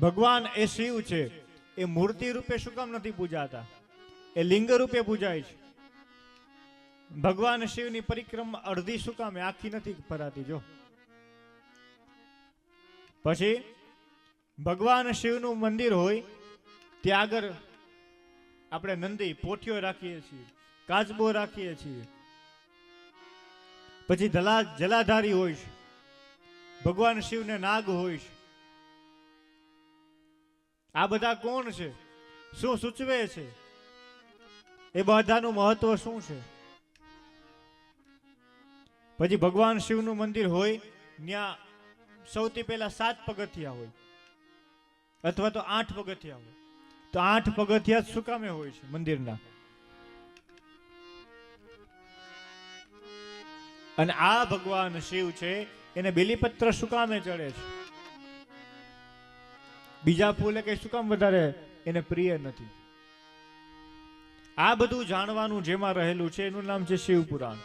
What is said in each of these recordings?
ભગવાન એ શિવ છે. એ મૂર્તિ રૂપે શું કામ નથી પૂજાતા? એ લિંગ રૂપે પૂજાય છે. ભગવાન શિવની પરિક્રમા અડધી શું કામ? આખી નથી ફરાતી, જો. પછી ભગવાન શિવનું મંદિર હોય, ત્યાં આગળ આપણે નંદી પોઠિયો રાખીએ છીએ, કાચબો રાખીએ છીએ. પછી જલા જલાધારી હોય છે. ભગવાન શિવને નાગ હોય છે. આ બધા કોણ છે? શું સૂચવે છે? એ બધાનું મહત્વ શું છે? પછી ભગવાન શિવનું મંદિર હોય ત્યાં સૌથી પહેલા સાત પગથિયા હોય, અથવા તો આઠ પગથિયા હોય. તો આઠ પગથિયા શું કામે હોય છે મંદિરના? અને આ ભગવાન શિવ છે, એને બેલીપત્ર શું કામે ચડે છે? બીજા ફૂલે કઈ શું કામ વધારે? એને પ્રિય નથી. આ બધું જાણવાનું જેમાં રહેલું છે, એનું નામ છે શિવ પુરાણ.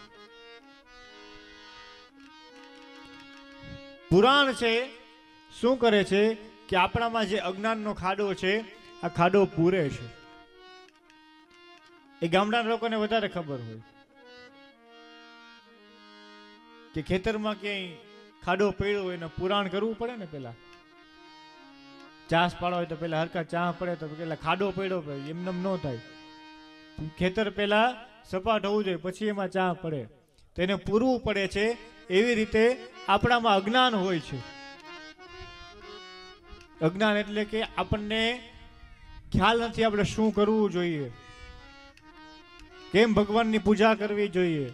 પુરાણ છે, શું કરે છે કે આપણામાં જે અજ્ઞાનનો ખાડો છે, આ ખાડો પૂરે છે. એ ગામડાના લોકોને વધારે ખબર હોય. કે ખેતરમાં ક્યાંય ખાડો પડ્યો એને પુરાણ કરવું પડે ને પેલા? ચાસ પાડો હોય તો પેલા હરકા ચા પડે તો પેલા ખાડો પડ્યો પડે એમને ન થાય. ખેતર પેલા સપાટ હોવું જોઈએ, પછી એમાં ચા પડે. તેને પૂરવું પડે છે, એવી રીતે આપણામાં અજ્ઞાન હોય છે. અજ્ઞાન એટલે કે આપણને ખ્યાલ નથી આપણે શું કરવું જોઈએ. કેમ ભગવાનની પૂજા કરવી જોઈએ.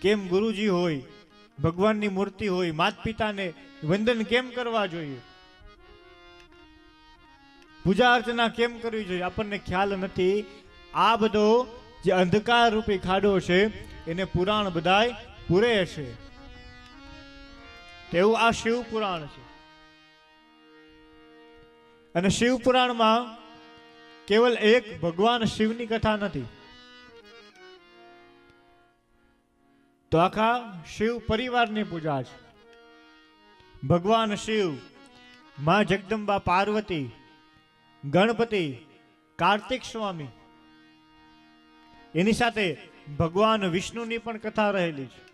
કેમ ગુરુજી હોય, ભગવાનની મૂર્તિ હોય માત પિતાને વંદન કેમ કરવા જોઈએ? પૂજા અર્ચના કેમ કરવી જોઈએ? આપણને ખ્યાલ નથી. આ બધો જે અંધકાર રૂપી ખાડો છે, એને પુરાણ બધાય પૂરે છે. તેવું આ શિવ પુરાણ છે. અને શિવ પુરાણમાં કેવલ એક ભગવાન શિવની કથા નથી. તો આખા શિવ પરિવારની પૂજા છે. ભગવાન શિવ, માં જગદંબા પાર્વતી ગણપતિ કાર્તિક સ્વામી. એની સાથે ભગવાન વિષ્ણુની પણ કથા રહેલી છે.